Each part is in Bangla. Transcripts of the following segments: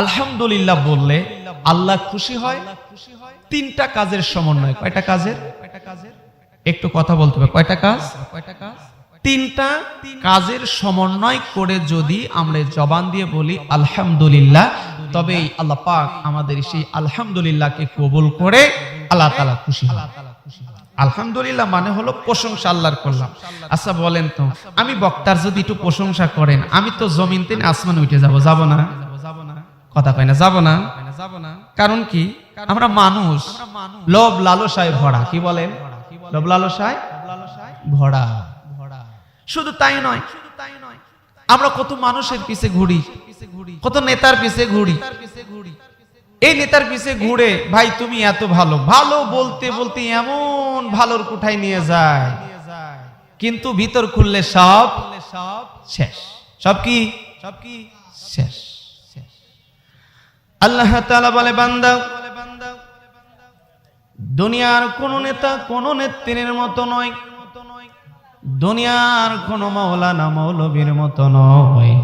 আলহামদুলিল্লাহ বললে আল্লাহ খুশি হয়, তিনটা কাজের সমন্বয়। কয়টা কাজের? একটু কথা বলতে হবে। কয়টা কাজ? কয়টা কাজ তিনটা কাজের সমন্বয় করে যদি আমরা জবান দিয়ে বলি আলহামদুলিল্লাহ, তবে আল্লাহ পাক আমাদের সেই আলহামদুলিল্লাহকে কবুল করে আল্লাহ তাআলা খুশি আলহামদুলিল্লাহ মানে হলো প্রশংসা আল্লাহর করলাম। আচ্ছা বলেন তো, আমি বক্তার যদি একটু প্রশংসা করেন, আমি তো জমিন তিন আসমান উঠে যাব যাব না? কথা কয় না যাব না। যাব না। কারণ কি? আমরা মানুষ। লোভ লালসায় ভরা কি বলেন? লোভ লালসায় ভরা শুধু তাই নয় আমরা কত মানুষের পিছে ঘুরি কত নেতার পিছে ঘুরি। এই নেতার পিছে ঘুরে ভাই তুমি এত ভালো। ভালো বলতে বলতে এমন ভালোর কোঠায় নিয়ে যায়। কিন্তু ভিতর খুললে সব সব শেষ। সব কি? সব কি? শেষ। আল্লাহ তাআলা বলে, বান্দা, দুনিয়ার কোন নেতা কোন নেত্রীর মতো নয়। দুনিয়ার কোন মাওলানা মৌলবীর মতো নয়।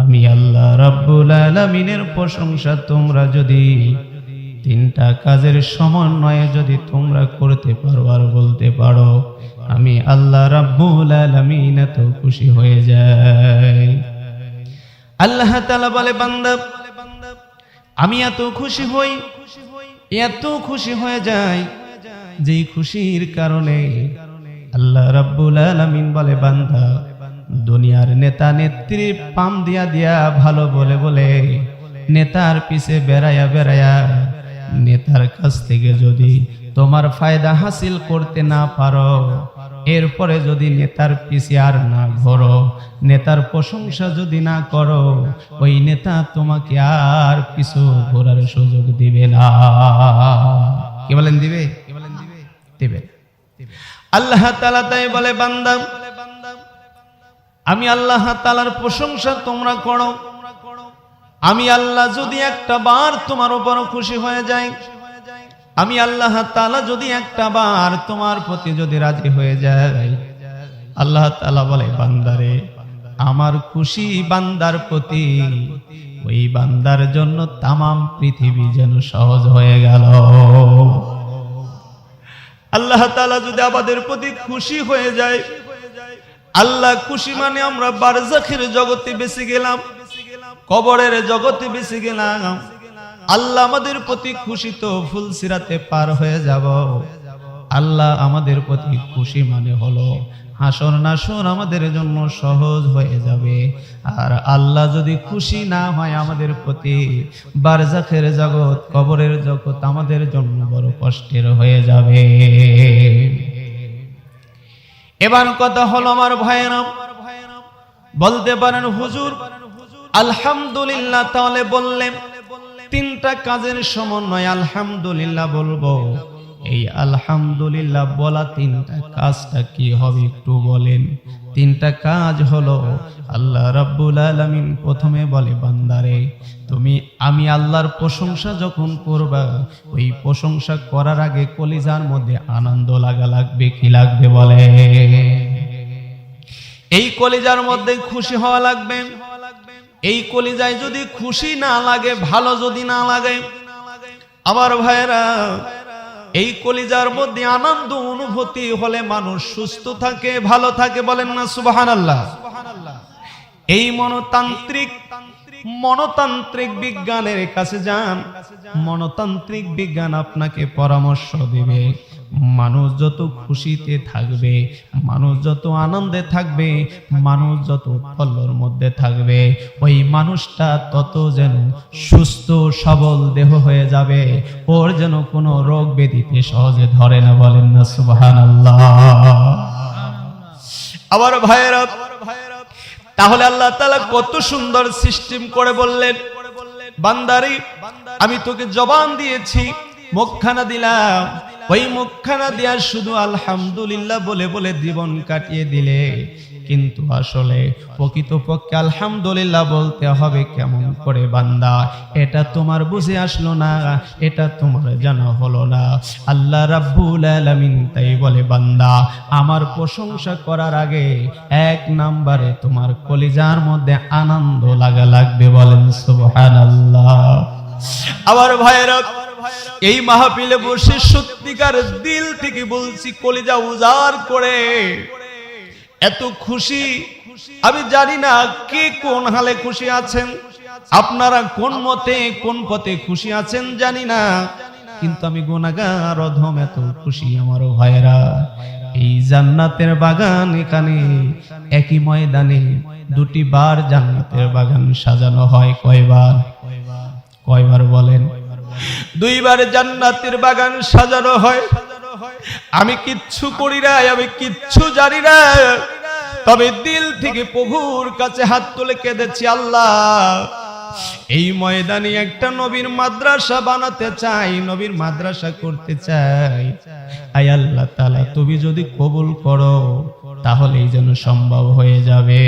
আমি আল্লাহ রাব্বুল আলামিনের প্রশংসা তোমরা যদি তিনটা কাজের সমন্বয়ে যদি তোমরা করতে পারো আর বলতে পারো, আমি আল্লাহ রাব্বুল আলামিন এত খুশি হয়ে যাই। আল্লাহ তাআলা বলে, বান্দা আমি এত খুশি হই, এত খুশি হয়ে যাই, যেই খুশির কারণে আল্লাহ রাব্বুল আলামিন বলে, বান্দা, দুনিয়ার নেতা নেত্রী পাম দিয়া দিয়া ভালো বলে বলে, নেতার পিছে বেড়ায়া বেড়ায়া নেতার কাছ থেকে যদি তোমার ফায়দা হাসিল করতে না পারো এরপরে যদি নেতার পিছে আর না ঘোরো, নেতার প্রশংসা যদি না করো, ওই নেতা তোমাকে আর পিছু ঘোরার সুযোগ দিবে না। কি বলেন দিবে? বলেন দিবে। আল্লাহ তালা তাই বলে, বান্দা, আমি আল্লাহ তালার প্রশংসা তোমরা করো। আমি আল্লাহ যদি একটা বার তোমার উপর খুশি হয়ে যাই আমি আল্লাহ তালা যদি একটা বার তোমার প্রতি যদি রাজি হয়ে যায়, আল্লাহ তালা বলে, বান্দারে, আমার খুশি বান্দার প্রতি, ওই বান্দার জন্য তামাম পৃথিবী যেন সহজ হয়ে গেল। আল্লাহ তালা যদি আমাদের প্রতি খুশি হয়ে যায়, আল্লাহ খুশি মানে আমরা বারজাখের জগতে বেঁচে গেলাম, কবরের জগতে বেঁচে গেলাম আল্লাহ আমাদের প্রতি খুশি তো ফুল সিরাতে পার হয়ে যাব। আল্লাহ আমাদের প্রতি খুশি মানে হলো হাসর নাসর আমাদের জন্য সহজ হয়ে যাবে। আর আল্লাহ যদি খুশি না হয় আমাদের প্রতি বারজাখের জগৎ, কবরের জগৎ আমাদের জন্য বড় কষ্টের হয়ে যাবে। এবার কথা হলো আমার ভাইয়েরাম বলতে পারেন হুজুর, আলহামদুলিল্লাহ তাহলে বললেন তিনটা কাজের সমন্বয় আলহামদুলিল্লাহ বলব। এই আলহামদুলিল্লাহ বলা তিনটা কাজটা কি হবে একটু বলেন। তিনটা কাজ হলো, আল্লাহ রাব্বুল আলামিন প্রথমে বলে, বান্দারে, তুমি, আমি আল্লাহর প্রশংসা যখন করবা, ওই প্রশংসা করার আগে কলিজার মধ্যে আনন্দ লাগা লাগবে, কি লাগবে বলে এই কলিজার মধ্যে খুশি হওয়া লাগবে? এই কলিজায় যদি খুশি না লাগে, ভালো যদি না লাগে, আমার ভাইরা এই কলিজার মধ্যে আনন্দ অনুভূতি হলে মানুষ সুস্থ থাকে, ভালো থাকে বলেন না সুবাহান আল্লাহ এই মনতান্ত্রিক মনতান্ত্রিক বিজ্ঞানের কাছে যান, মনতান্ত্রিক বিজ্ঞান আপনাকে পরামর্শ দেবে। যত খুশিতে থাকবে, মানুষ যত আনন্দে থাকবে, মানুষ যত উৎফল্লর মধ্যে থাকবে, ওই মানুষটা তত যেন সুস্থ, সবল দেহ হয়ে যাবে। ওর যেন কোনো রোগ ব্যাধিতে সহজে ধরে না বলেন না সুবহান আবার ভাইয়েরা, তাহলে আল্লাহ তাআলা কত সুন্দর সিস্টেম করে বললেন। বান্দারি, আমি তোকে জবান দিয়েছি মুখখানা দিলাম। ওই মুখখানা দিয়া শুধু আলহামদুলিল্লাহ বলে বলে জীবন কাটিয়ে দিলে। কিন্তু আসলে প্রকৃতপক্ষে আলহামদুলিল্লাহ বলতে হবে কেমন করে বান্দা? এটা তোমার বুঝে আসলো না এটা তোমার জানা হলো না। আল্লাহ রাব্বুল আলামিন তাই বলে বান্দা আমার প্রশংসা করার আগে এক নাম্বারে তোমার কলিজার মধ্যে আনন্দ লাগা লাগবে বলেন সুবহানাল্লাহ। আবার ভাইরা এই মাহফিলে বসে সত্যিকার দিল থেকে বলছি, কলিজা উজাড় করে। এত খুশি। আমি জানি না কে কোন হালে খুশি আছেন। আপনারা কোন মতে, কোন পথে খুশি আছেন জানি না। কিন্তু আমি গুনাগার অধম, এত খুশি আমার ভাইরা এই জান্নাতের বাগান এখানে, একই ময়দানে দুটি বার জান্নাতের বাগান সাজানো হয় কয়বার? কয়বার বলেন? দুইবার জান্নাতের বাগান সাজানো হয়। আমি কিচ্ছু করি না, আমি কিচ্ছু জানি না। তবে দিল থেকে প্রভুর কাছে হাত তুলে কেঁদেছি আল্লাহ। এই ময়দানে একটা নবীর মাদ্রাসা বানাতে চাই, নবীর মাদ্রাসা করতে চাই। আয় আল্লাহ তালা তুমি যদি কবুল করো তাহলে এই যেন সম্ভব হয়ে যাবে।